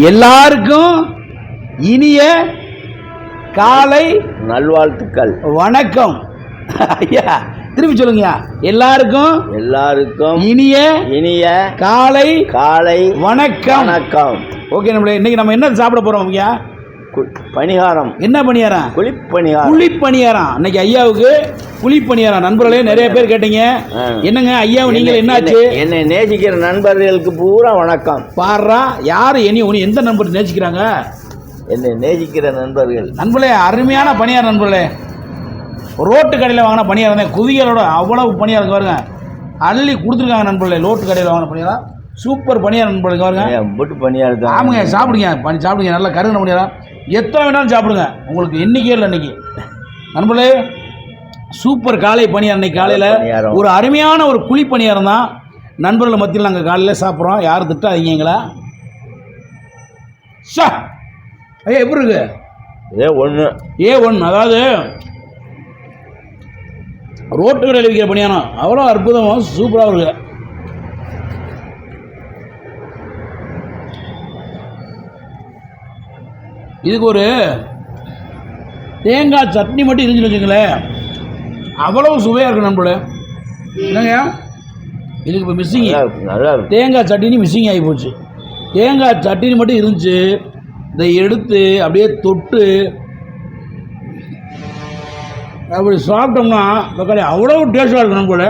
எல்லாருக்கும் இனிய காலை நல்வாழ்த்துக்கள். வணக்கம். ஐயா திருப்பி சொல்லுங்கய்யா. எல்லாருக்கும் எல்லாருக்கும் இனிய இனிய காலை காலை வணக்கம். வணக்கம். ஓகே நம்மளே இன்னைக்கு நம்ம என்ன சாப்பிட போறோம் ஐயா? பணிகாரம் என்ன பணியாரம்? குளிப்பணிகாரம் புளி பணியாரம் அன்னைக்கு ஐயாவுக்கு புளி பணியாரம் நண்பர்களே நிறைய பேர் கேட்டீங்க. என்னங்க ஐயாவு நீங்கள் என்னாச்சு? என்னை- நேசிக்கிற நண்பர்களுக்கு பூரா வணக்கம். பாடுறா யாரு இனி உனி எந்த நண்பர் நேசிக்கிறாங்க? என்னை நேசிக்கிற நண்பர்கள். நண்பர்களே அருமையான பணியாரம் நண்பர்களே. ரோட்டு கடையில் வாங்கின பணியாரம் தான். குவியலோட அவ்வளவு பணியாரம் பாருங்க. அள்ளி கொடுத்துருக்காங்க நண்பர்களே ரோட்டு கடையில் வாங்கின பணியாரம். சூப்பர் பணியாரம் நண்பர்களே இங்க பாருங்க. போட்டு பணியாரம் ஆமாங்க சாப்பிடுங்க. பண்ணி சாப்பிடுங்க. நல்லா கருகின பணியாரம். எத்தனை வேணாலும் சாப்பிடுங்க. உங்களுக்கு எண்ணிக்கையே இல்லை இன்னைக்கு. நண்பர்களே சூப்பர் காலை பணியாரம் இன்னைக்கு காலையில். ஒரு அருமையான ஒரு குழி பணியாரம் தான் நண்பர்கள் மத்தியில் நாங்கள் காலையில் சாப்பிட்றோம். யாரும் திட்டாதீங்க எங்களை. ஷா ஐயா எப்படி இருக்கு? ஏ ஒன்று ஏ ஒன் அதாவது ரோட்டு கடையில் விற்கிற பணியாரம். அவ்வளோ அற்புதமாக சூப்பராக இருக்கு. இதுக்கு ஒரு தேங்காய் சட்னி மட்டும் இருந்துச்சு வச்சுங்களேன் அவ்வளவு சுவையாக இருக்கு நம்மளோட. என்னங்க? இதுக்கு இப்போ மிஸ்ஸிங் தேங்காய் சட்னி மிஸ்ஸிங் ஆகி போச்சு. தேங்காய் சட்னி மட்டும் இருந்துச்சு. இதை எடுத்து அப்படியே தொட்டு அப்படி சாப்பிட்டோம்னா தக்காளி அவ்வளோ டேஸ்டாக இருக்கு நம்ம கூட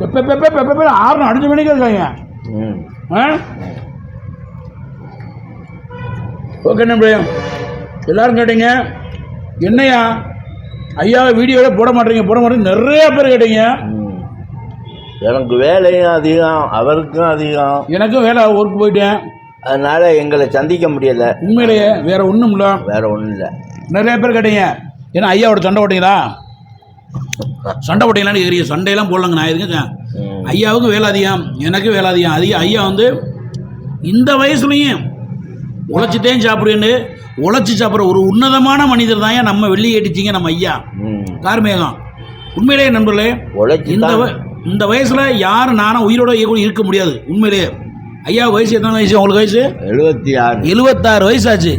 பெப்ப பெப்ப பெப்ப ஆறு அடிச்ச மணிக்கு இருக்காங்க. ஆ? ஓகே நம்பி எல்லாரும் கேட்டீங்க? என்னையா? ஐயாவை வீடியோவே போட மாட்டீங்க போட மாட்டீங்க நிறைய பேர் கேட்டீங்க. எனக்கு வேலையும் அதிகம் அவருக்கும் அதிகம். எனக்கும் வேலை ஒர்க் போயிட்டேன். அதனால எங்களை சந்திக்க முடியல. உண்மையிலேயே வேற ஒன்றும் இல்லை. வேற ஒன்றும் இல்லை. நிறைய பேர் கேட்டீங்க ஏன்னா ஐயாவோட சண்டை போட்டீங்களா? சண்டை போட்டீங்களான்னு கேட்குறீங்க சண்டையெல்லாம் போடலங்க நான் எதுக்குங்க ம். ஐயாவுக்கு வேலை அதிகம் எனக்கு வேலை அதிகம். அதிகம் ஐயா வந்து இந்த வயசுலையும் உழைச்சிட்டேன் சாப்பிடுன்னு உழைச்சி சாப்பிட்ற ஒரு உன்னதமான மனிதர் தான் நம்ம வெள்ளி ஏட்டிச்சிங்க நம்ம ஐயா? கார்மேகம். உண்மையிலேயே நண்பர்களே இந்த இந்த வயசில் யாரும் நானும் உயிரோட இருக்க முடியாது உண்மையிலேயே ஐயா வயசு எத்தனை வயசு உங்களுக்கு வயசு? எழுபத்தி ஆறு எழுபத்தாறு வயசாச்சு.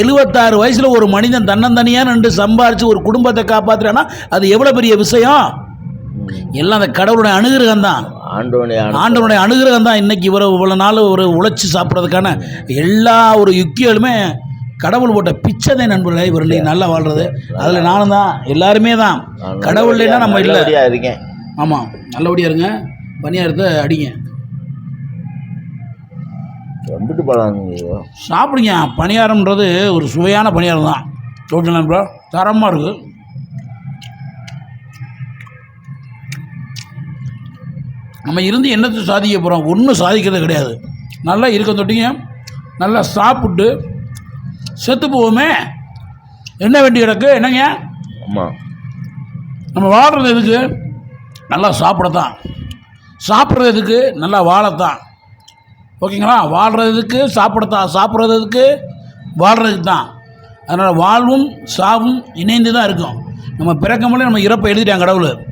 எழுபத்தாறு வயசுல ஒரு மனிதன் தன்னந்தனியாக நின்று சம்பாரிச்சு ஒரு குடும்பத்தை காப்பாத்துறான்னா அது எவ்வளோ பெரிய விஷயம்? எல்லாம் அந்த கடவுளுடைய அனுகிரகம் தான் ஆண்டோனே ஆண்டவனுடைய அனுகிரகம் தான் இன்னைக்கு இவரை இவ்வளோ நாள் ஒரு உழைச்சி சாப்பிட்றதுக்கான எல்லா ஒரு யுக்திகளுமே கடவுள் போட்ட பிச்சை தான் நண்பர்களே இவர் இன்னைக்கு நல்லா வாழ்றது. அதில் நானும் தான் எல்லாருமே தான். கடவுள் இல்லைன்னா நம்ம இல்லை. இருக்கேன். ஆமாம் நல்லபடியாக இருங்க. பணியாரத்தை அடிங்க. வந்துட்டு சாப்பிடுங்க. பணியாரம்ன்றது ஒரு சுவையான பணியாரம் தான். ஓகேங்களா ப்ரோ தரமாக இருக்குது நம்ம இருந்து என்னத்தை சாதிக்க போகிறோம் ஒன்றும் சாதிக்கிறது கிடையாது. நல்லா இருக்க தொட்டிங்க. நல்லா சாப்பிட்டு செத்து போவோமே. என்ன வேண்டி கிடக்கு? என்னங்க? ஆமா. நம்ம வாழ்கிறது எதுக்கு? நல்லா சாப்பிடத்தான். சாப்பிட்றது எதுக்கு? நல்லா வாழத்தான். ஓகேங்களா? வாழ்கிறதுக்கு சாப்பிடத்தான் சாப்பிட்றதுக்கு வாழ்கிறதுக்கு தான் அதனால் வாழ்வும் சாவும் இணைந்து தான் இருக்கும். நம்ம பிறக்கமுடியே நம்ம இறப்பை எழுதிட்டாங்க கடவுள்.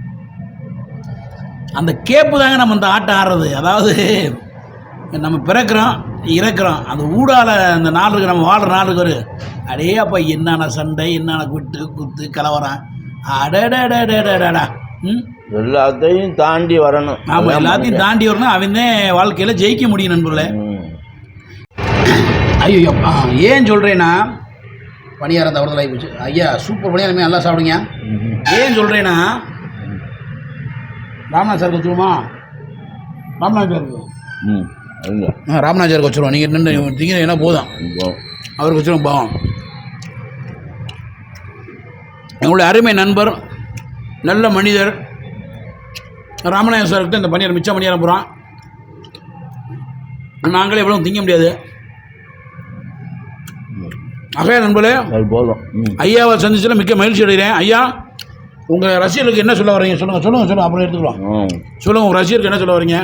அந்த கேப்பு தாங்க நம்ம இந்த ஆட்டம் ஆடுறது. அதாவது நம்ம பிறக்கிறோம் இறக்குறோம். அந்த ஊடால அந்த நாள் இருக்கு நம்ம வாழ்கிற நாள் இருக்கு. ஒரு அடே அப்பா என்னென்ன சண்டை என்னென்ன விட்டு குத்து கலவரம். அடடடடடடா ம்? எல்லாத்தையும் தாண்டி வரணும். ஆமாம் எல்லாத்தையும் தாண்டி வரணும். அவன் தான் வாழ்க்கையில் ஜெயிக்க முடியும் நண்பர்களே. ஐயோ ஏன் சொல்கிறேன்னா பணியாரம் தவறுதலாகி போச்சு. ஐயா சூப்பர் பணியாரமே நல்லா சாப்பிடுங்க. ஏன் சொல்கிறேன்னா ராமநாத் சாருக்கு வச்சுருமா ராமநாத் சாருக்கு ம். ராமநாத் சாருக்கு வச்சுருவோம். நீங்கள் நின்று திங்க என்ன போதும். அவருக்கு வச்சுருவோம் பாவம். எங்களுடைய அருமை நண்பர் நல்ல மனிதர் சாருக்கு தான் இந்த பணியாரம் மிச்சம் பணியாரம் போகிறோம் நாங்களே எவ்வளோ திங்க முடியாது. அகையா நண்பர்களே போதும். ஐயாவை சந்திச்சதில் மிக்க மகிழ்ச்சி அடைகிறேன். ஐயா உங்கள் ரசிகர்களுக்கு என்ன சொல்ல வரீங்க? சொல்லுங்கள் சொல்லுங்கள் சொல்லுங்கள் அப்புறம் எடுத்துக்கலாம். சொல்லுங்கள் உங்கள் ரசிகருக்கு என்ன சொல்ல வரீங்க?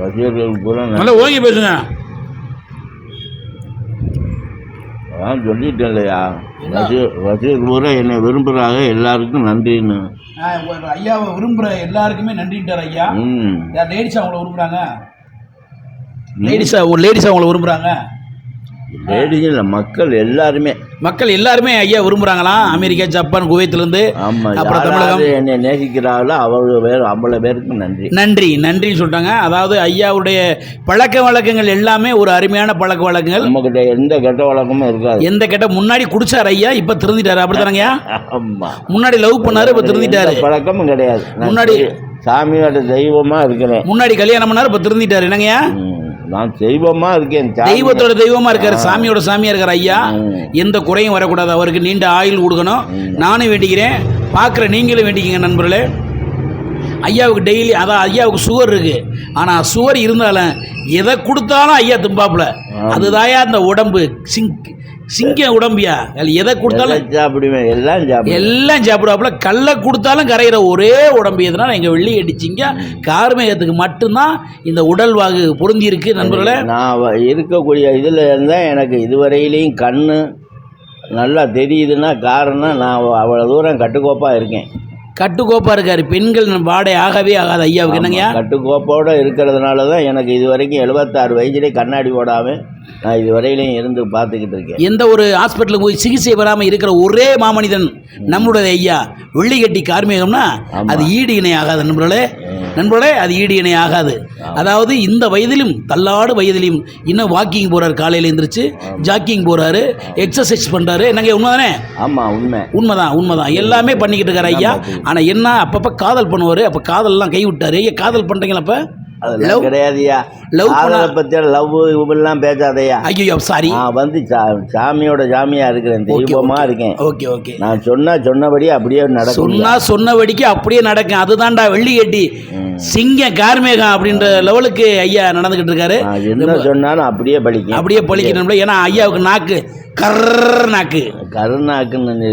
ரசிகர்கள் பூரா. நல்லா ஓங்கி பேசுங்க. அதான் சொல்லிட்டேன் இல்லையா? ரசிகர் ரசிகர் பூரா என்னை விரும்புகிறாங்க எல்லாருக்கும் நன்றின்னு. ஐயாவை விரும்புகிற எல்லாருக்குமே நன்றிட்டார் ஐயா. லேடிஸ் அவங்கள விரும்புகிறாங்க லேடிஸாக ஒரு லேடிஸாக உங்களை விரும்புகிறாங்க இல்லை மக்கள் எல்லாருமே. மக்கள் எல்லாருமே ஐயா விரும்புகிறாங்களாம் அமெரிக்கா ஜப்பான் குவைத்திலேருந்து ஆமாம் அப்புறம் தமிழகம். என்னை நேசிக்கிறாங்களோ அவ்வளோ பேர் அவ்வளோ பேருக்கு நன்றி. நன்றி நன்றின்னு சொல்லிட்டாங்க அதாவது ஐயாவுடைய பழக்க வழக்கங்கள் எல்லாமே ஒரு அருமையான பழக்க வழக்கங்கள். நம்மக்கிட்ட எந்த கெட்ட வழக்கமும் இருக்காது. எந்த கெட்ட முன்னாடி குடிச்சார் ஐயா இப்போ திருந்திட்டாரு. அப்படித்தானங்கய்யா ஆமாம் முன்னாடி லவ் பண்ணாரு இப்போ திருந்திட்டாரு. பழக்கமும் கிடையாது. முன்னாடி- சாமியோட தெய்வமாக இருக்கிறேன். முன்னாடி கல்யாணம் பண்ணாரு இப்போ திருந்திட்டாரு. என்னங்கய்யா நான் தெய்வமாக இருக்கேன். தெய்வத்தோட தெய்வமா இருக்காரு சாமியோட சாமியா இருக்காரு ஐயா. எந்த குறையும் வரக்கூடாது அவருக்கு நீண்ட ஆயுள் கொடுக்கணும் நானும் வேண்டிக்கிறேன் பார்க்குற நீங்களும் வேண்டிக்கிங்க நண்பர்களே. ஐயாவுக்கு டெய்லி அதான் ஐயாவுக்கு சுகர் இருக்கு. ஆனால் சுகர் இருந்தாலும் எதை கொடுத்தாலும் ஐயா தும்பாப்புல. அதுதாயா அந்த உடம்பு சிங் சிங்க உடம்பியா? எதை கொடுத்தாலும் சாப்பிடுவேன் எல்லாம் சாப்பிடுவேன் எல்லாம் சாப்பிடுவாப்புல. கல்லை கொடுத்தாலும் கரையிற ஒரே உடம்பு எதுனா எங்கள் வெள்ளி அடிச்சிங்க கார்மேகத்துக்கு மட்டும்தான் இந்த உடல் வாகு பொருந்தி இருக்கு நண்பர்களே. நான் இருக்கக்கூடிய இதில் இருந்தால் எனக்கு இதுவரையிலையும் கண்ணு நல்லா தெரியுதுன்னா காரணம் நான் அவ்வளோ தூரம் கட்டுக்கோப்பாக இருக்கேன். கட்டுக்கோப்பா இருக்காரு. பெண்கள் வாடகை ஆகவே ஆகாது. ஐயாவுக்கு என்னங்கய்யா கட்டுக்கோப்போடு இருக்கிறதுனால தான் எனக்கு இது வரைக்கும் எழுபத்தாறு வயசுலேயே கண்ணாடி போடாமல் நான் இது வரையிலையும் இருந்து பார்த்துக்கிட்டு இருக்கேன். எந்த ஒரு ஹாஸ்பிட்டலுக்கு போய் சிகிச்சை பெறாமல் இருக்கிற ஒரே மாமனிதன் நம்மளுடைய ஐயா வெள்ளிக்கட்டி கார்மேகம்னா அது ஈடு இணை ஆகாது நண்பர்களே. நண்பர்களே அது ஈடு இணை ஆகாது. அதாவது இந்த வயதிலும் தள்ளாடு வயதிலும் இன்னும் வாக்கிங் போறாரு காலையில் எழுந்திரிச்சு ஜாக்கிங் போறாரு எக்ஸசைஸ் பண்றாரு. என்னங்க உண்மைதானே? ஆமாம் உண்மை. உண்மைதான் உண்மைதான். எல்லாமே பண்ணிக்கிட்டு இருக்காரு ஐயா. ஆனால் என்ன அப்பப்போ காதல் பண்ணுவார் அப்போ காதல்லாம் கை விட்டாரு ஐயா காதல் பண்ணுறீங்களா அப்போ? அதெல்லாம் கிடையாதுயா love காதலை பற்றி லவ் இவெல்லாம் பேசாதையா ஐயோ சாரி நான் வந்து சாமியோட சாமியா இருக்கிறேன் தெய்வமாக இருக்கேன். ஓகே ஓகே நான் சொன்னா சொன்னபடி அப்படியே நடக்கும். சொன்னா சொன்னபடிக்கு அப்படியே நடக்கும். அதுதான்டா வெள்ளி கட்டி சிங்க கார்மேகம் அப்படின்ற லெவலுக்கு ஐயா நடந்துகிட்டு இருக்காரு. என்ன சொன்னாலும் அப்படியே பலிக்கும். அப்படியே பழிக்கணும்ல ஏன்னா ஐயாவுக்கு நாக்கு. கர்ற நாக்கு. கருணாக்குன்னு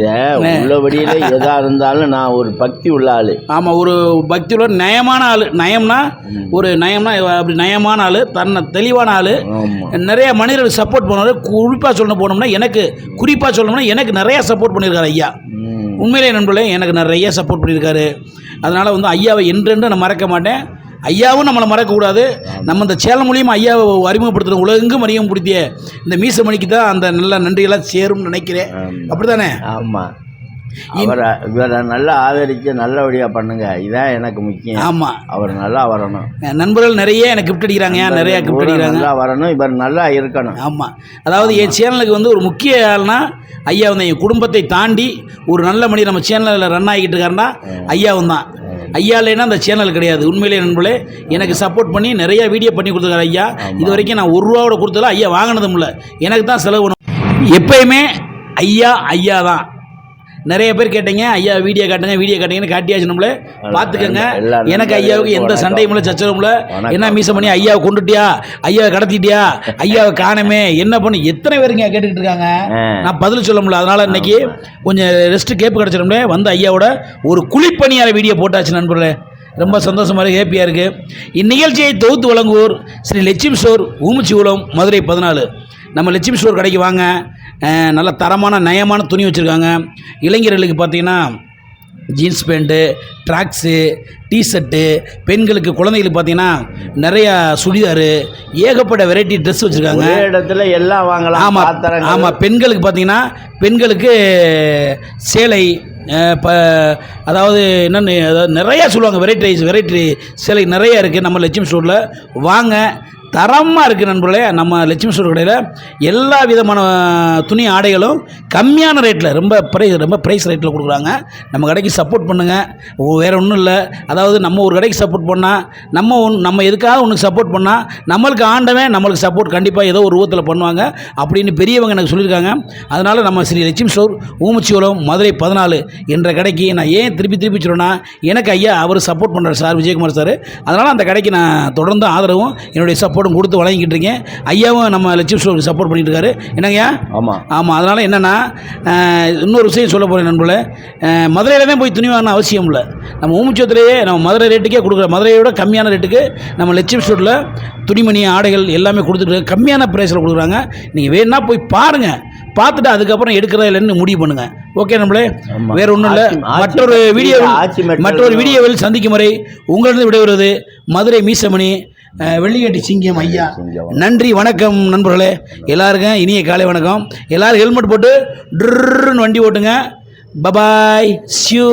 உள்ளபடியில எதா இருந்தாலும் நான் ஒரு பக்தி உள்ள ஆளு. ஆமாம் ஒரு பக்தியுள்ள நயமான ஆள். நயம்னா ஒரு நயம்னா அப்படி நயமான ஆள் தன்னை தெளிவான ஆள். நிறைய மனிதர்கள் சப்போர்ட் பண்ணுவார். குறிப்பாக சொல்ல போனோம்னா எனக்கு குறிப்பாக சொல்லணும்னா எனக்கு நிறைய சப்போர்ட் பண்ணியிருக்காரு ஐயா. உண்மையிலே நண்பர்களே எனக்கு நிறைய சப்போர்ட் பண்ணியிருக்காரு அதனால் வந்து ஐயாவை என்றென்று நான் மறக்க மாட்டேன். ஐயாவும் நம்மளை மறக்கக்கூடாது நம்ம இந்த சேலம் மூலியமாக ஐயாவை அறிமுகப்படுத்துகிற உலகெங்கும் அறிமுகப்படுத்திய இந்த மீசமணிக்கு தான் அந்த நல்ல நன்றிகளாக சேரும்னு நினைக்கிறேன். ஆமா. அப்படிதானே ஆமா. அவரை இவரை நல்லா ஆதரிச்சு நல்லபடியா பண்ணுங்க. இதான் எனக்கு முக்கியம். ஆமாம் அவர் நல்லா வரணும். நண்பர்கள் நிறைய எனக்கு கிஃப்ட் அடிக்கிறாங்க. நிறைய கிஃப்ட் அடிக்கிறாங்க? நல்லா வரணும். இவர் நல்லா இருக்கணும். ஆமாம் அதாவது என் சேனலுக்கு வந்து ஒரு முக்கிய ஆள்னா ஐயா வந்து என் குடும்பத்தை தாண்டி ஒரு நல்ல மணி நம்ம சேனலில் ரன் ஆகிட்டு இருக்காருன்னா ஐயாவும் தான். ஐயா இல்லைன்னா அந்த சேனல் கிடையாது. உண்மையிலே நண்பர்களே எனக்கு சப்போர்ட் பண்ணி நிறைய வீடியோ பண்ணி கொடுத்துருக்காரு ஐயா. இது வரைக்கும் நான் ஒரு ரூபாவோட கொடுத்ததில்ல ஐயா வாங்கினதும் இல்லை. எனக்கு தான் செலவு. எப்பயுமே ஐயா ஐயா தான் நிறைய பேர் கேட்டீங்க ஐயா வீடியோ காட்டுங்க வீடியோ காட்டுங்கன்னு காட்டியாச்சு நம்மளே. பார்த்துக்கங்க. எனக்கு ஐயாவுக்கு எந்த. சண்டையும் இல்லை சச்சரவும் இல்லை. என்ன மீச பண்ணி ஐயாவை கொண்டுட்டியா? ஐயாவை கடத்திட்டியா? ஐயாவை காணமே. என்ன பண்ணு? எத்தனை பேருங்க கேட்டுக்கிட்டு இருக்காங்க. நான் பதில் சொல்ல முடியல. அதனால இன்னைக்கு கொஞ்சம் ரெஸ்ட் கேப்பு கிடச்சிடும்லே வந்து ஐயாவோட ஒரு குழிப்பணியார வீடியோ போட்டாச்சு நண்பர்களே. ரொம்ப சந்தோஷமா இருக்கு ஹேப்பியாக இருக்குது இந்நிகழ்ச்சியை தொகுத்து வழங்குவோர் ஸ்ரீ லட்சுமி ஸ்டோர் ஊமுச்சிகுளம் மதுரை பதினாலு. நம்ம லட்சுமி ஸ்டோர் கடைக்கு வாங்க. நல்ல தரமான நயமான துணி வச்சுருக்காங்க. இளைஞர்களுக்கு பார்த்தீங்கன்னா ஜீன்ஸ் பேண்ட்டு ட்ராக்ஸு டிஷர்ட்டு பெண்களுக்கு குழந்தைகளுக்கு பார்த்தீங்கன்னா நிறையா சுடிதாரு ஏகப்பட்ட வெரைட்டி ட்ரெஸ் வச்சுருக்காங்க. இடத்துல எல்லாம் வாங்கலாம் ஆமாம். ஆமாம் பெண்களுக்கு பார்த்தீங்கன்னா பெண்களுக்கு சேலை அஹ், ப அதாவது என்னென்னு அதாவது நிறையா சொல்லுவாங்க வெரைட்டிஸ் வெரைட்டி சேலை நிறைய இருக்குது நம்ம லட்சுமி ஸ்டோரில் வாங்க தரமாக இருக்குது நண்பர்களே. நம்ம லட்சுமி ஸ்டோர் கடையில் எல்லா விதமான துணி ஆடைகளும் கம்மியான ரேட்டில் ரொம்ப ப்ரைஸ் ரொம்ப ப்ரைஸ் ரேட்டில் கொடுக்குறாங்க. நம்ம கடைக்கு சப்போர்ட் பண்ணுங்கள் வேறு ஒன்றும் இல்லை. அதாவது நம்ம ஒரு கடைக்கு சப்போர்ட் பண்ணால் நம்ம ஒன் நம்ம எதுக்காக ஒன்றுக்கு சப்போர்ட் பண்ணால் நம்மளுக்கு ஆண்டவன் நம்மளுக்கு சப்போர்ட் கண்டிப்பாக ஏதோ ஒரு ரூபத்தில் பண்ணுவாங்க. அப்படின்னு பெரியவங்க எனக்கு சொல்லியிருக்காங்க. அதனால் நம்ம ஸ்ரீ லட்சுமி ஸ்டோர் ஊமுச்சிகுளம் மதுரை பதினாலு என்ற கடைக்கு நான் ஏன் திருப்பி திருப்பி சொல்கிறேன்னா எனக்கு ஐயா அவர் சப்போர்ட் பண்ணுறாரு சார் விஜயகுமார் சார். அதனால் அந்த கடைக்கு நான் தொடர்ந்து ஆதரவும் என்னுடைய சப்போர்ட் சப்போர்ட்டும் கொடுத்து வழங்கிக்கிட்டு இருக்கேன். ஐயாவும் நம்ம லட்சுமி ஸ்டோருக்கு சப்போர்ட் பண்ணிட்டு இருக்காரு என்னங்கய்யா? ஆமா. ஆமாம் அதனால் என்னென்னா இன்னொரு விஷயம் சொல்ல போகிறேன் நண்பர்களே. மதுரையில் தான் போய் துணி வாங்கணும் அவசியம் இல்லை. நம்ம ஊமுச்சத்திலேயே நம்ம மதுரை ரேட்டுக்கே கொடுக்குற மதுரையோட கம்மியான ரேட்டுக்கு நம்ம லட்சுமி ஸ்டோரில் துணிமணி ஆடைகள் எல்லாமே கொடுத்துட்டு கம்மியான ப்ரைஸில் கொடுக்குறாங்க. நீங்கள் வேணா போய் பாருங்கள் பார்த்துட்டு அதுக்கப்புறம் எடுக்கிறதா இல்லைன்னு முடிவு பண்ணுங்கள் ஓகே நம்மளே. வேற ஒன்றும் இல்லை. மற்றொரு வீடியோவில் மற்றொரு வீடியோவில் சந்திக்கும் வரை உங்களிடம் விடைபெறுவது மதுரை மீசமணி. வெள்ளிக்கட்டி சிங்கம் ஐயா. நன்றி வணக்கம் நண்பர்களே. எல்லாருக்கும் இனிய காலை வணக்கம். எல்லாரும் ஹெல்மெட் போட்டு ட்ருன்னு வண்டி ஓட்டுங்க. Bye bye see you